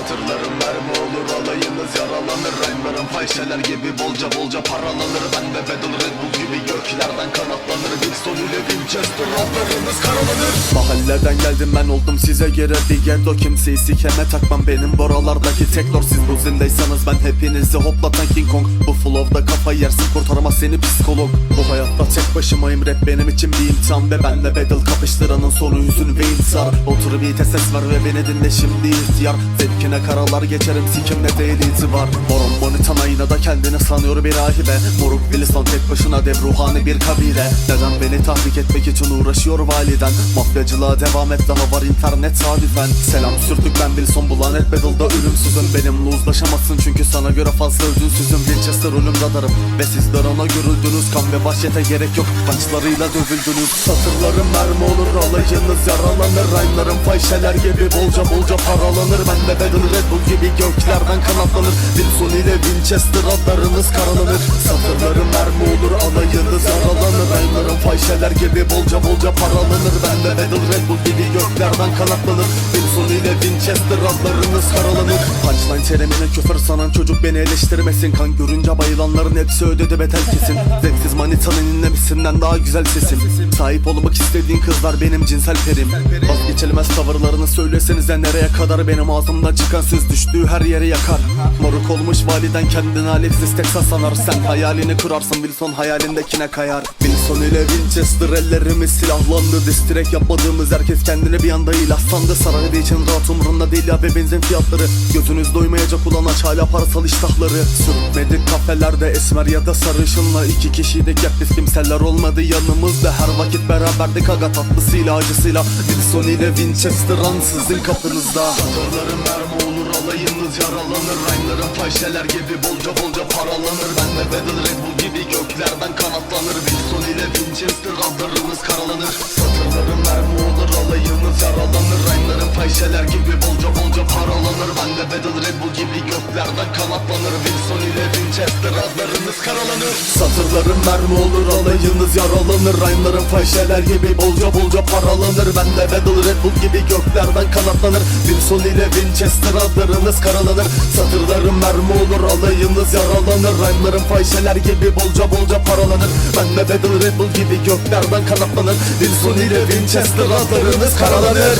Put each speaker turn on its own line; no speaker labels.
mermi olur alayınız yaralanır. Rhyme'larım fahişeler gibi bolca bolca paralanır. Ben de Battle Red Bull gibi göklerden kanatlanır. Wilson ile Winchester atlarınız karalanır.
Mahallerden geldim ben oldum size göre ghetto Kimseyi sikeme takmam. Benim buralardaki tek lord. Siz bu ben hepinizi hoplatan King Kong. Bu flow'da kafayı yersin kurtaramaz seni psikolog. Bu hayatta tek başımayım rap benim için bir imtihan. Ve benle battle kapıştıranın sonu hüzün ve intihar Otur bir ses ver ve beni dinle şimdi ihtiyar Zevkine karalar geçerim sikimle değil itibar. Moron Monitan aynada kendini sanıyor bir rahibe. Moruk Wilson tek başına dev ruhani bir kabile. Neden beni tahrik etmek için uğraşıyor validen? Mafyacılığa devam et daha var internet sadifen. Selam sürtük ben Wilson bu lanet battle'da ölümsüzüm. Benimle uzlaşamazsın çünkü sana göre fazla ödünsüzüm. Winchester ölüm radarım ve sizler ona görüldünüz. Kan ve vahşete gerek yok. Pançlarıyla dövüldünüz. Satırlarım mermi olur alayınız yaralanır. Rhyme'larım fahişeler gibi bolca bolca paralanır. Ben de Battle Red Bull gibi göklerden kanatlanır. Wilson ile Winchester adlarınız karalanır. Satırlarım mermi olur alayınız yaralanır. Rhyme'larım fahişeler gibi bolca bolca paralanır. Ben de Battle Red Bull gibi göklerden kanatlanır. Wilson ile Winchester adlarınız karalanır. Punchline terimine küfür sanan çocuk beni eleştirmesin. Kan görünce bayılanların hepsi ödedi betel kesin. Zevksiz manitanın inlemesinden daha güzel sesim. Sahip olmak istediğin kızlar benim cinsel perim. Vazgeçilmez tavırlarını söylesenize nereye kadar? Benim ağzımdan çıkan söz düştüğü her yeri yakar. Moruk olmuş validen kendini alevsiz Texas sanar. Sen hayalini kurarsın Wilson hayalindekine kayar. Wilson ile Winchester ellerimiz silahlandı. Distirek yapmadığımız herkes kendine bir anda ilahlandı Saraylı için rahat umurunda değil ya ve benzin fiyatları. Gözünüz doymayacak ulan aç hala parasal iştahları. Sürtmedik kafelerde esmer ya da sarışınla. İki kişiydik hep biz kimseler olmadı yanımızda. Her vakit beraberdik aga tatlısıyla acısıyla. Wilson ile Winchester ansızın kapınızda.
Satırlarım mermi olur alayınız yaralanır. Rhyme'larım fahişeler gibi bolca bolca paralanır. Ben de Battle Red Bull gibi göklerden kanatlanır. Wilson ile Winchester adlarınız kanatlanır Wilson ile Winchester adlarınız karalanır.
Satırlarım mermi olur alayınız yaralanır. Rhyme'larım fahişeler gibi bolca bolca paralanır. Ben de Battle Red Bull gibi göklerden kanatlanır. Wilson ile Winchester adlarınız karalanır. Satırlarım mermi olur alayınız yaralanır. Rhyme'larım fahişeler gibi bolca bolca paralanır. Ben de Battle Red Bull gibi göklerden kanatlanır. Wilson ile Winchester adlarınız karalanır